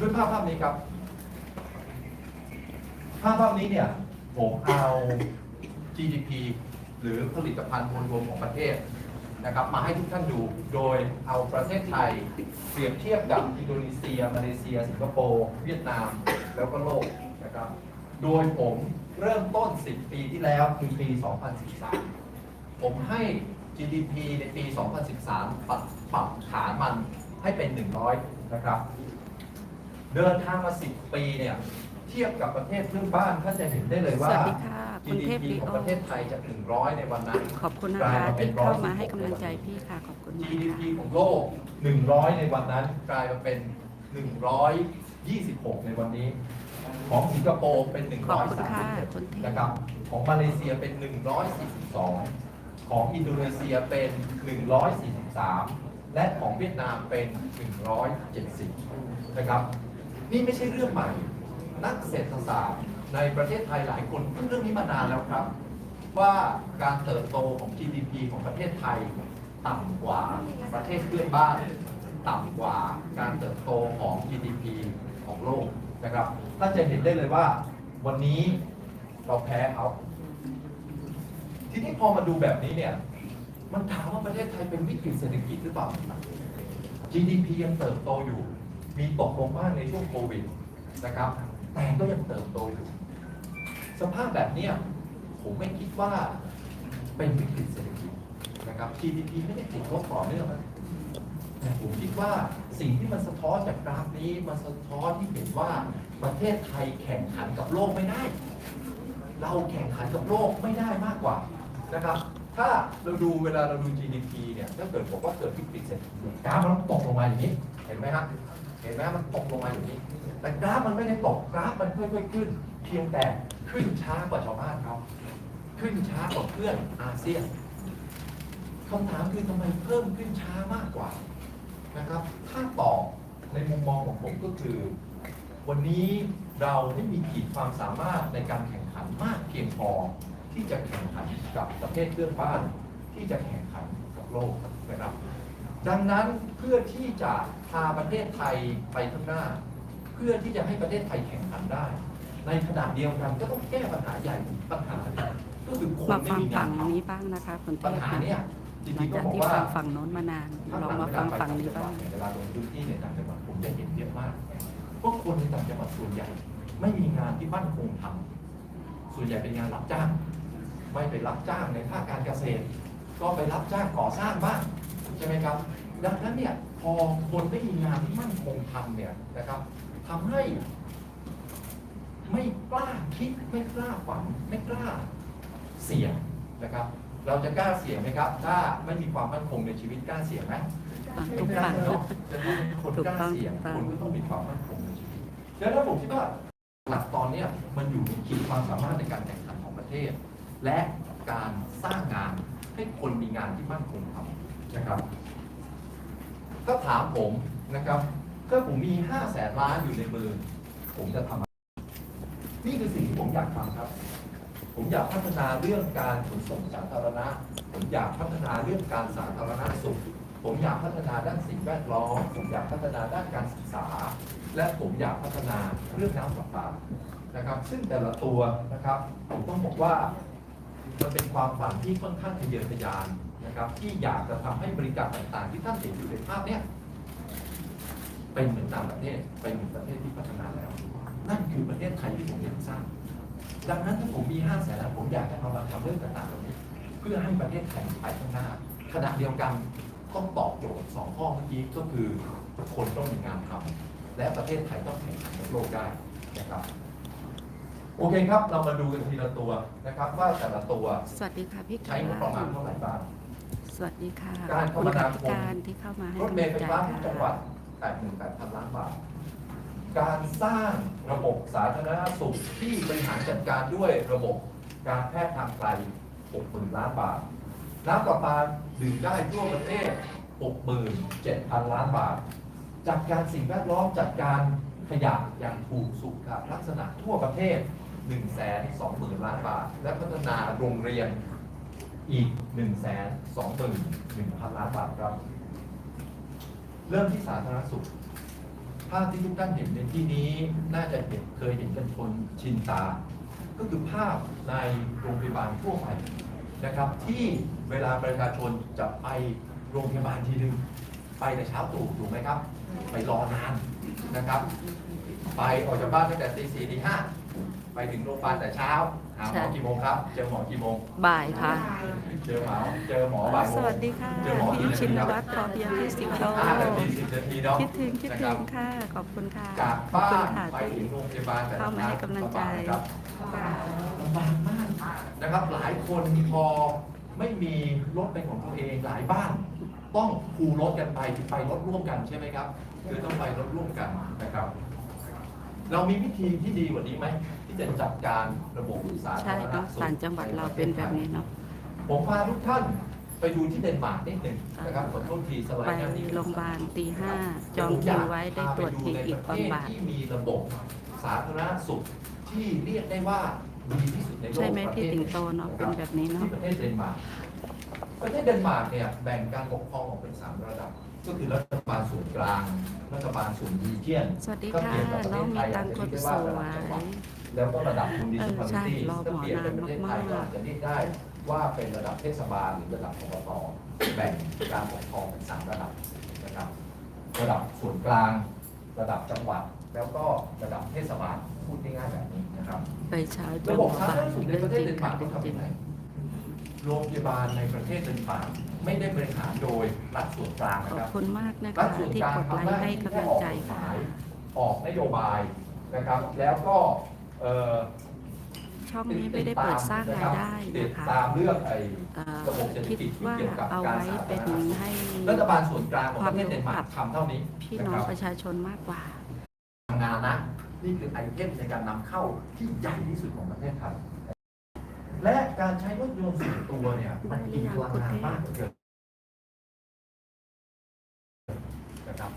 ด้วยภาพภาพนี้ครับ ภาพภาพนี้เนี่ยผมเอา GDP หรือผลิตภัณฑ์มวลรวมของประเทศนะครับมาให้ทุกท่านดูโดยเอาประเทศไทยเปรียบเทียบกับอินโดนีเซีย มาเลเซีย สิงคโปร์เวียดนาม แล้วก็โลกนะครับโดยผมเริ่มต้น 10 ปีที่แล้วคือปี 2013 ผมให้ GDP ในปี 2013 ปรับปรับฐานมันให้เป็น 100 นะครับ เดินทางมา 10 ปีเนี่ย เทียบกับประเทศเพื่อนบ้านท่านจะเห็นได้เลยว่า สวัสดีค่ะคุณเทพ GDP ลีขโอองประเทศไทยจาก 100 ในวันนั้น ขอบคุณนะกลายคะมาเป็นที่เข้ามา116ให้กำลังใจพี่ค่ะ ขอบคุณมาก GDP ค่ะของโลก 100 ในวันนั้นกลายมาเป็น 126 ในวันนี้ ของสิงคโปร์เป็น ขอบคุณค่ะคุณเทพ 131นะครับ ของมาเลเซียเป็น 142 ของอินโดนีเซียเป็น 143 และของเวียดนามเป็น 170 นะครับ นี่ไม่ใช่เรื่องใหม่ นักเศรษฐศาสตร์ในประเทศไทยหลายคนพูดเรื่องนี้มานานแล้วครับ ว่าการเติบโตของ GDP ของประเทศไทย ต่ำกว่าประเทศเพื่อนบ้าน ต่ำกว่าการเติบโตของ GDP ของโลกนะครับท่านจะเห็นได้เลยว่าวันนี้เราแพ้เขาทีนี้พอมาดูแบบนี้เนี่ย มันถามว่าประเทศไทยเป็นวิกฤตเศรษฐกิจหรือเปล่า GDP ยังเติบโตอยู่ มีตกลงบ้างในช่วงโควิดนะครับ แต่ก็ยังเติบโตอยู่สภาพแบบนี้ผมไม่คิดว่าเป็นวิกฤตเศรษฐกิจนะครับ GDP ไม่ได้ติดลบต่อเนื่องนะแต่ผมคิดว่าสิ่งที่มันสะท้อนจากกราฟนี้ มันสะท้อนที่เห็นว่าประเทศไทยแข่งขันกับโลกไม่ได้ เราแข่งขันกับโลกไม่ได้มากกว่านะครับ ถ้าเราดูเวลาเราดู GDP เนี่ยถ้าเกิดบอกว่าเกิดวิกฤตเศรษฐกิจกราฟมันตกลงมาอย่างนี้ เห็นไหมฮะเห็นไหมมันตกลงมาอย่างนี้ แต่กราฟมันไม่ได้ตกกราฟมันค่อยๆขึ้น เพียงแต่ขึ้นช้ากว่าชาวบ้านเขาขึ้นช้ากว่าเพื่อนอาเซียนคำถามคือทำไมเพิ่มขึ้นช้ามากกว่านะครับ ถ้าตอบในมุมมองของผมก็คือ วันนี้เราไม่มีขีดความสามารถในการแข่งขันมากเพียงพอที่จะแข่งขันกับประเทศเพื่อนบ้านที่จะแข่งขันกับโลกนะครับ ดังนั้นเพื่อที่จะพาประเทศไทยไปข้างหน้า เพื่อที่จะให้ประเทศไทยแข่งขันได้ ในขณะเดียวกันก็ต้องแก้ปัญหาใหญ่ปัญหาเนี่ยก็คือคนมาไม่ฟังมีงาฝั่นงทนี้บ้างนะคะคุณเทำปัญพหาเนี่ยจหลัริงงๆก็จากบอกที่ว่า ฟังฝั่งโน้นมานานถ้าลองมาฟังฝั่งนี้บ้าง เวลาลงพื้นที่ในต่างจังหวัดผมจะเห็นเยอะมากพวกคนในต่างจังหวัดส่วนใหญ่ ไม่มีงานที่มั่นคงทำส่วนใหญ่เป็นงานรับจ้าง ไม่ไปรับจ้างในภาคการเกษตร ก็ไปรับจ้างก่อสร้างบ้าง ใช่ไหมครับ ดังนั้นเนี่ยพอคนไม่มีงานที่มั่นคงทำเนี่ยนะครับทำให้ไม่กล้าคิดไม่กล้าฝันไม่กล้าเสี่ยงนะครับ เราจะกล้าเสี่ยงไหมครับ ถ้าไม่มีความมั่นคงในชีวิตกล้าเสี่ยงไหมอะไม่ทุกกล้าฝั่งเนาะจะทำให้คนถูกกล้าต้องเสี่ยงถูกต้องคุณก็ต้องมีความมั่นคงในชีวิตดังนั้นผมคิดว่าหลักตอนเนี้ยมันอยู่ในขีดความสามารถในการแข่งขันของประเทศ และการสร้างงานให้คนมีงานที่มั่นคงทำ นะครับ ถ้าถามผมนะครับ ถ้าผมมีห้าแสนล้านอยู่ในมือ ผมจะทำอะไรนี่คือสิ่งที่ผมอยากทำครับ ผมอยากพัฒนาเรื่องการขนส่งสาธารณะ ผมอยากพัฒนาเรื่องการสาธารณสุข ผมอยากพัฒนาด้านสิ่งแวดล้อม ผมอยากพัฒนาด้านการศึกษา และผมอยากพัฒนาเรื่องน้ำประปานะครับ ซึ่งแต่ละตัวนะครับ ผมต้องบอกว่ามันเป็นความฝันที่ค่อนข้างทะเยอทะยาน นะครับที่อยากจะทำให้บริการต่างๆ ที่ท่านเห็นอยู่ในภาพเนี้ยเป็นเหมือนต่างประเทศเป็นเหมือนประเทศที่พัฒนาแล้ว นั่นคือประเทศไทยที่ผมอยากสร้างดังนั้นถ้าผมมีห้าแสนล้านผมอยากจะเอามาทำเรื่องต่างๆเหล่านี้เพื่อให้ประเทศไทยไปข้างหน้าขณะเดียวกันต้องตอบโจทย์สองข้อเมื่อกี้ก็คือคนต้องมีงานทำและประเทศไทยต้องแข่งขันกับโลกได้นะครับโอเคครับ เรามาดูกันทีละตัวนะครับ ว่าแต่ละตัว สวัสดีค่ะพี่ใช้งบประมาณเท่าไหร่บ้าง สวัสดีค่ะการคคุมณนากคมติการที่เข้ามาให้รถเมกำลัล์งไฟใจฟ้าทุกจังหวัค่ะด88,000 ล้านบาท การสร้างระบบสาธารณสุขที่บริหารจัดการด้วยระบบการแพทย์ทางไกล 60,000 ล้านบาท น้ำประปาดื่มได้ทั่วประเทศ 67,000 ล้านบาท จัดการสิ่งแวดล้อมจัดการขยะอย่างถูกสุขลักษณะทั่วประเทศ 120,000 ล้านบาท และพัฒนาโรงเรียน อีก121,000ล้านบาทครับ เริ่มที่สาธารณสุข ภาพที่ทุกท่านเห็นในที่นี้น่าจะเห็นเคยเห็นกันชนชินตา ก็คือภาพในโรงพยาบาลทั่วไปนะครับ ที่เวลาประชาชนจะไปโรงพยาบาลทีนึง ไปในเช้าตรู่ถูกไหมครับ ไปรอนานนะครับ ไปออกจากบ้านตั้งแต่ตีสี่ตีห้าไปถึงโรงพยาบาลแต่เช้า หาหมอใช่กี่โมงครับ เจอหมอกี่โมง บ่ายค่ะ เจอหมอ เจอหมอบ่ายโมงสวัสดีค่ะเจอหมอพี่กี่ชินนาทีวัตรพอเพียงที่สิบโลห้านาทีสิบนาทีเนาะคิดถึงคิดนะถึรับงค่ะ ขอบคุณค่ะจากขอบบ้าคุณนค่ะไปถึงโรงพยาบาลแต่ละเข้ามาให้กำลังใจครับลำบากมากนะครับ หลายคนพอไม่มีรถเป็นของตัวเองหลายบ้าน ต้องคูรถกันไปไปรถร่วมกันใช่ไหมครับ คือต้องไปรถร่วมกันนะครับ เรามีวิธีที่ดีกว่านี้ไหม ที่จะจัดการระบบสาธาใช่รณเนาะสุขต่างจังหวัดเราเป็นแบบนี้เนาะ ผมพาทุกท่านไปดูที่เดนมาร์กนิดหนึ่งนะครับขอโทษทีสไลไปด์หน้านี้โรงพยาบาลตีห้าจองคิวไว้ได้ตรวจทีอีกบำบัดที่มีระบบสาธารณสุขที่เรียกได้ว่าดีที่สุดในโลกใช่ไหมประพี่เทศสิงโตเนาะเป็นแบบนี้เนาะ ที่ประเทศเดนมาร์กประเทศเดนมาร์กเนี่ยแบ่งการปกครองออกเป็นสามระดับ ก็คือรัฐบาลส่วนกลาง รัฐบาลส่วนดีเจียนสวัสดีก็ค่ะเปรียบกับประน้เทองศไทมียตัอางจค์จะคเรียนกได้สว่าวย ระดับจังหวัดแล้วก็ระดับมูนิเอสิอพาลิใช่ตี้รอหมถ้าอเปรียบนาเป็นนประเทศไทยมากก็อาจจะเรียกได้ว่าเป็นระดับเทศบาลหรือระดับอบตแบ่งการปกครองเป็นสามระดับนะครับระดับส่วนกลาง ระดับจังหวัด แล้วก็ระดับเทศบาลพูดง่ายๆแบบนี้นะครับๆไปเช้าจระนบบสาบ่าธารณยสุขในเรื่อปงระเทจศริเดงนค่ะมาร์กเรื่เขาองจริทำงยังไงโรงพยาบาลในประเทศเดนมาร์กไม่ได้บริหารโดยรัฐส่วนกลางขนะอบครับคุณมากนะรัคะฐส่วนที่กลางกดทำไลหน้าค์ให้ที่กำแค่ลังออกใจกฎหค่ะมายออกนโยบายนะครับ แล้วก็ ช่องนี้ไม่ได้เปิดสร้างรายได้นะคะตามเรื่องไอ้ระบบเศรษฐคิดกิจว่าเอาไว้เป็นให้รัฐบาลส่วนกลางของประเทศเดนมาร์กทำเท่านี้พี่น้องประชาชนมากกว่า ทำงานนะ นี่คือไอเทมในการนำเข้าที่ใหญ่ที่สุดของประเทศไทยและการใช้รถยนต์ส่วนตัวเนี่ยมันกินพลังงานมากเเกินนะครั